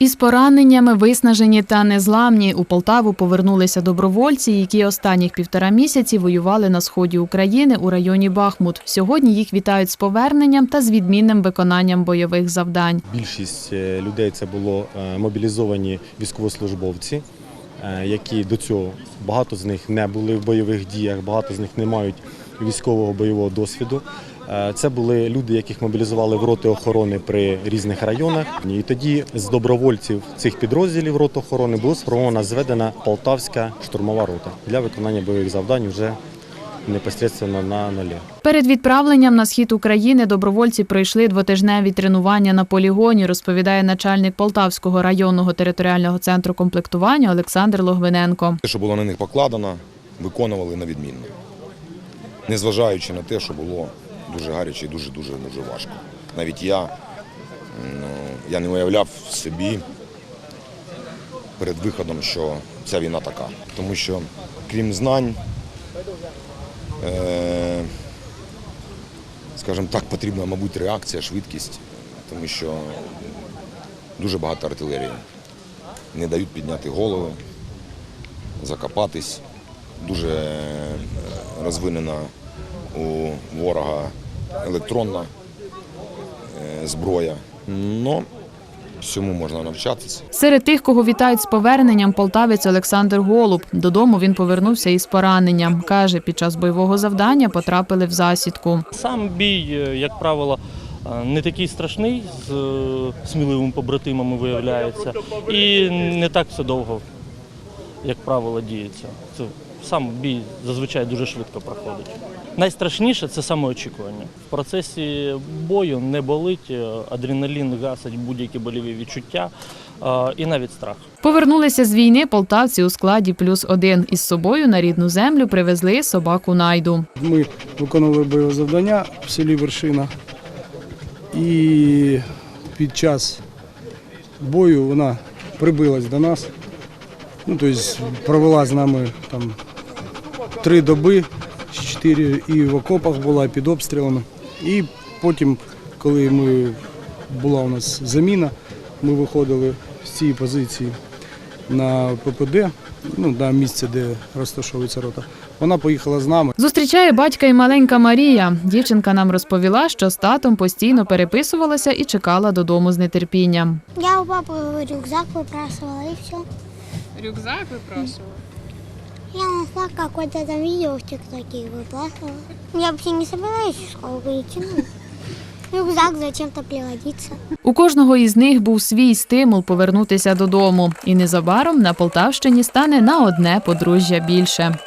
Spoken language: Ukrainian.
Із пораненнями, виснажені та незламні у Полтаву повернулися добровольці, які останніх півтора місяці воювали на сході України у районі Бахмут. Сьогодні їх вітають з поверненням та з відмінним виконанням бойових завдань. Більшість е, людей це було е, мобілізовані військовослужбовці, е, які до цього багато з них не були в бойових діях, багато з них не мають військового бойового досвіду. Е, Це були люди, яких мобілізували в роти охорони при різних районах. І тоді з добровольців цих підрозділів рот охорони була сформована зведена Полтавська штурмова рота для виконання бойових завдань вже непосередньо на нулі. Перед відправленням на схід України добровольці пройшли двотижневі тренування на полігоні, розповідає начальник Полтавського районного територіального центру комплектування Олександр Логвиненко. Те, що було на них покладено, виконували на відмінно. Незважаючи на те, що було дуже гаряче і дуже-дуже дуже важко. Навіть я, ну, я не уявляв собі перед виходом, що ця війна така. Тому що, крім знань, е, скажімо так, потрібна, мабуть, реакція, швидкість, тому що дуже багато артилерії. Не дають підняти голови, закопатись. Дуже е, розвинена у ворога електронна е, зброя. Но всьому можна навчатися. Серед тих, кого вітають з поверненням, полтавець Олександр Голуб. Додому він повернувся із пораненням. Каже, під час бойового завдання потрапили в засідку. Сам бій, е, як правило, е, не такий страшний з сміливими побратимами виявляється, і не так все довго, як правило, діється. Сам бій зазвичай дуже швидко проходить. Найстрашніше це самоочікування. В процесі бою не болить, е, адреналін гасить будь-які боліві відчуття е, і навіть страх. Повернулися з війни полтавці у складі плюс один. Із собою на рідну землю привезли собаку найду. Ми виконували бойове завдання в селі Вершина. І під час бою вона прибилась до нас. Ну, тобто провела з нами там три доби, чотири і в окопах була, і під обстрілами. І потім, коли ми, була у нас заміна, ми виходили з цієї позиції на ППД, ну, на місце, де розташовується рота. Вона поїхала з нами. Зустрічає батька і маленька Марія. Дівчинка нам розповіла, що з татом постійно переписувалася і чекала додому з нетерпінням. Я у папы рюкзак выбрасывала и все. Рюкзак выпрашивал? Я нашла какой-то там видео в ТикТоке и выбрасывала. Я вообще не собираюсь в школу идти. Ну, рюкзак зачем-то пригодится. У кожного із них був свій стимул повернутися додому, і незабаром на Полтавщині стане на одне подружжя більше.